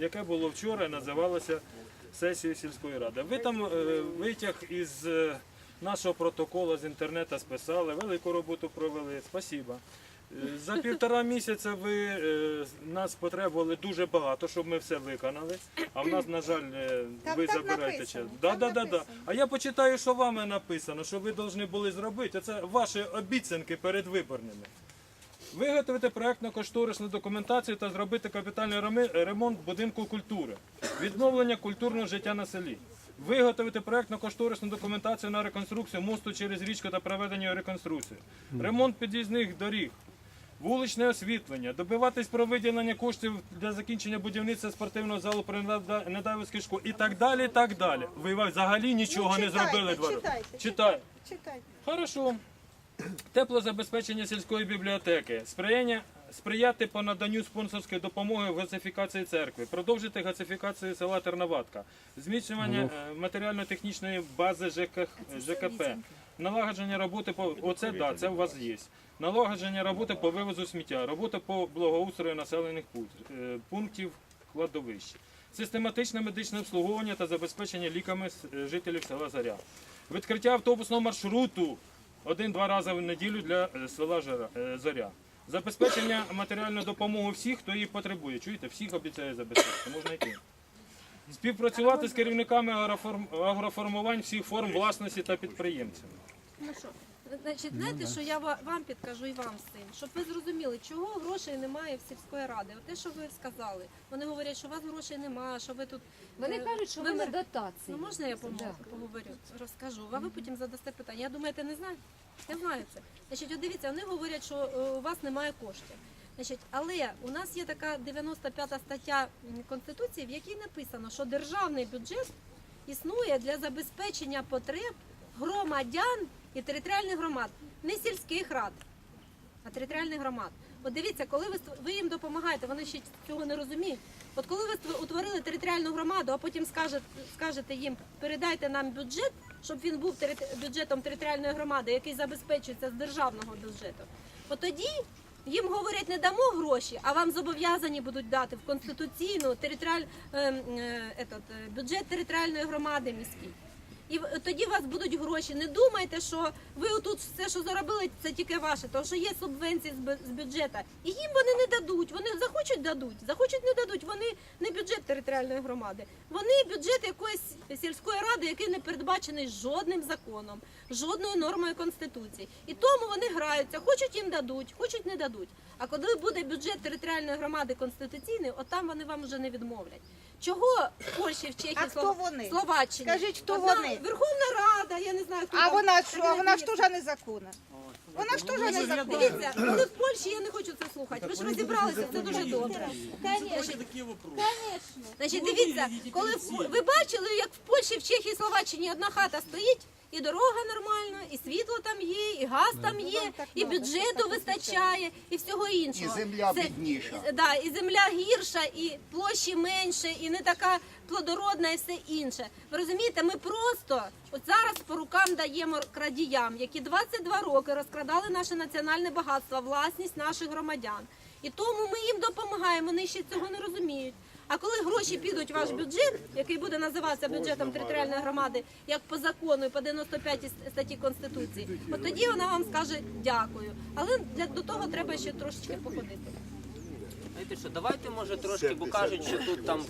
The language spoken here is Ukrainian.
яке було вчора і називалося сесією сільської ради. Ви там е, витяг із е, нашого протоколу з інтернету списали, велику роботу провели. Спасибо. Е, За півтора місяця ви нас потребували дуже багато, щоб ми все виконали. А в нас, на жаль, ви так забираєте написано, час. Да, да, да, да. А я почитаю, що вами написано, що ви повинні були зробити. Це ваші обіцянки передвиборними. Виготовити проектно-кошторисну документацію та зробити капітальний ремонт будинку культури, відновлення культурного життя на селі. Виготовити проектно-кошторисну документацію на реконструкцію мосту через річку та проведення реконструкції, ремонт під'їзних доріг, вуличне освітлення, добиватись про виділення коштів для закінчення будівництва спортивного залу при Неда- Недавівській школі і так далі. і так далі. Ви взагалі нічого Ну, не зробили роки. читайте, Читайте. Хорошо. Теплозабезпечення сільської бібліотеки. Сприяння сприяти по наданню спонсорської допомоги в газифікації церкви, продовжити газифікацію села Терноватка, зміцнювання е, матеріально-технічної бази ЖК, ЖКП, налагодження роботи по оце да, це у вас є. Налагодження роботи по вивозу сміття, робота по благоустрою населених е, пунктів кладовищ, систематичне медичне обслуговування та забезпечення ліками е, жителів села Заря. Відкриття автобусного маршруту один-два рази в неділю для е, села е, Зоря. Забезпечення матеріальної допомоги всіх, хто її потребує. Чуєте, всіх обіцяє забезпечити. Можна йти. Співпрацювати з керівниками агроформувань всіх форм власності та підприємцями. Ну значить, знаєте, що я ва- вам підкажу і вам цим, щоб ви зрозуміли, чого грошей немає в сільської ради. От те, що ви сказали, вони говорять, що у вас грошей немає, що ви тут. Вони е, кажуть, що ви ви на дотації. Ну можна я поможу, поговорю, розкажу, а ви потім задасте питання. Я думаєте, не знаю? Я знаю це. Значить, от дивіться, вони говорять, що е, у вас немає коштів. Значить, але у нас є така 95 стаття м, Конституції, в якій написано, що державний бюджет існує для забезпечення потреб громадян і територіальних громад, не сільських рад, а територіальних громад. От дивіться, коли ви ви їм допомагаєте, вони ще цього не розуміють. От коли ви утворили територіальну громаду, а потім скажете, скажете їм, передайте нам бюджет, щоб він був бюджетом територіальної громади, який забезпечується з державного бюджету. От тоді їм говорять, не дамо гроші, а вам зобов'язані будуть дати в конституційну територіаль, е, е, етот, е, бюджет територіальної громади міський. І тоді у вас будуть гроші. Не думайте, що ви отут все, що заробили, це тільки ваше, тому що є субвенції з бю- з бюджету. І їм вони не дадуть. Вони захочуть дадуть, захочуть не дадуть. Вони не бюджет територіальної громади. Вони бюджет якоїсь сільської ради, який не передбачений жодним законом, жодною нормою конституції. І тому вони граються. Хочуть їм дадуть, хочуть не дадуть. А коли буде бюджет територіальної громади конституційний, от там вони вам вже не відмовлять. Чого в Польщі, в Чехії, А хто Слов- вони? Словаччині? Скажіть, хто Одна вони? Верховна Рада, я не знаю, хто А там. вона що? А Кабінет вона ж Міністрів. теж незаконна. Вона ж теж незаконна. Дивіться, коли в Польщі я не хочу це слухати. Ви ж розібралися, це дуже добре. Значить, дивіться, коли в- ви бачили, як в Польщі, в Чехії, Словаччині одна хата стоїть, і дорога нормальна, і світло там є, і газ там є, і бюджету вистачає, і всього іншого. І земля Це- бідніша. і- Да, і земля гірша, і площі менше, і не така плодородна, і все інше. Ви розумієте, ми просто от зараз по рукам даємо крадіям, які 22 роки розкрадали наше національне багатство, власність наших громадян. І тому ми їм допомагаємо. Вони ще цього не розуміють. А коли гроші підуть в ваш бюджет, який буде називатися бюджетом територіальної громади, як по закону і по 95 статті Конституції, от тоді вона вам скаже дякую. Але для до того треба ще трошечки походити. Знаєте що, давайте може трошки, бо кажуть, що тут там